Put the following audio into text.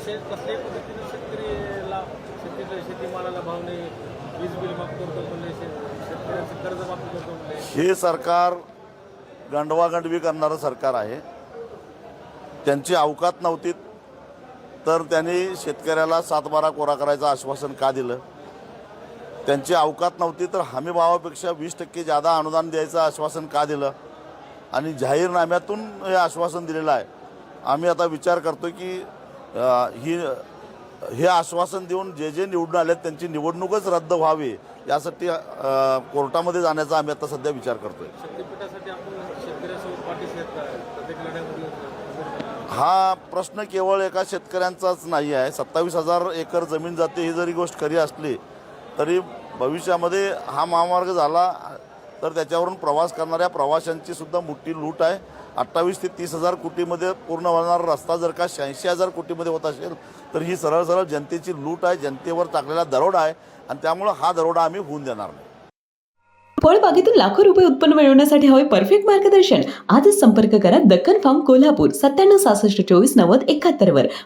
कसे कसल्याही पद्धतीनं शेतकरीला शेतीला शेतीमालाला भाव नाही. वीज बिल माफ करतो म्हणले शेतकऱ्यांचं कर्ज माफ करतो म्हणले. हे सरकार गंडवागंडवी करणारं सरकार आहे. त्यांची अवकात नव्हती तर त्यांनी शेतकऱ्याला सातबारा कोरा करायचं आश्वासन का दिलं? त्यांची अवकात नव्हती तर हमी भावापेक्षा वीस टक्के जादा अनुदान द्यायचं आश्वासन का दिलं? आणि जाहीरनाम्यातून हे आश्वासन दिलेलं आहे. आम्ही आता विचार करतो की ही हे आश्वासन देऊन जे जे निवडून आले त्यांची निवडणूकच रद्द व्हावी यासाठी कोर्टामध्ये जाण्याचा आम्ही आता सध्या विचार करतोय. हा प्रश्न केवळ एका शेतकऱ्यांचाच नाही आहे. सत्तावीस हजार एकर जमीन जाते ही जरी गोष्ट खरी असली तरी भविष्यामध्ये हा महामार्ग झाला तर त्याच्यावरून प्रवास करणाऱ्या प्रवाशांची सुद्धा मोठी लूट आहे. अठ्ठावीस ते तीस हजार कोटीमध्ये पूर्ण होणारा रस्ता जर का शहाऐंशी हजार कोटीमध्ये होत असेल तर ही सरळ सरळ जनतेची लूट आहे जनतेवर टाकलेला दरोडा आहे आणि त्यामुळं हा दरोडा आम्ही होऊन देणार नाही. फळबागेतून लाखो रुपये उत्पन्न मिळवण्यासाठी हवे परफेक्ट मार्गदर्शन. आजच संपर्क करा दक्कन फार्म कोल्हापूर सत्त्याण्णव सहासष्ट चोवीस नव्वद एकाहत्तर वर